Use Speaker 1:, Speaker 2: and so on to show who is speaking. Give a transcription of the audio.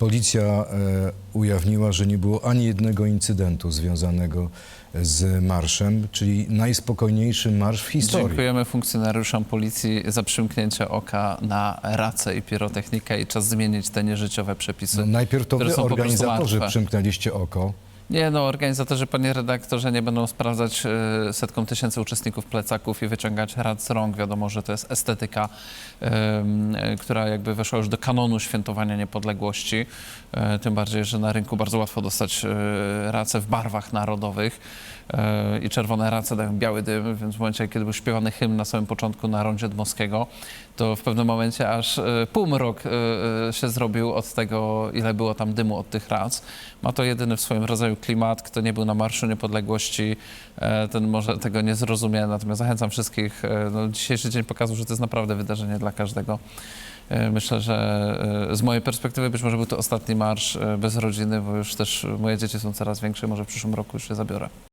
Speaker 1: Policja e, ujawniła, że nie było ani jednego incydentu związanego z marszem, czyli najspokojniejszy marsz w historii.
Speaker 2: Dziękujemy funkcjonariuszom policji za przymknięcie oka na racę i pirotechnikę i czas zmienić te nieżyciowe przepisy.
Speaker 1: No, najpierw to wy, organizatorzy, przymknęliście oko.
Speaker 2: Nie no, organizatorzy, panie redaktorze, nie będą sprawdzać e, setkom tysięcy uczestników plecaków i wyciągać rad z rąk. Wiadomo, że to jest estetyka, em, e, która jakby weszła już do kanonu świętowania niepodległości. E, tym bardziej, że na rynku bardzo łatwo dostać e, race w barwach narodowych i czerwone race dają biały dym, więc w momencie, kiedy był śpiewany hymn na samym początku na rondzie Dmowskiego, to w pewnym momencie aż e, półmrok się zrobił od tego, ile było tam dymu od tych rac. Ma to jedyny w swoim rodzaju klimat. Kto nie był na Marszu Niepodległości, e, ten może tego nie zrozumie. Natomiast zachęcam wszystkich. e, No, dzisiejszy dzień pokazał, że to jest naprawdę wydarzenie dla każdego. E, Myślę, że z mojej perspektywy być może był to ostatni marsz bez rodziny, bo już też moje dzieci są coraz większe. Może w przyszłym roku już je zabiorę.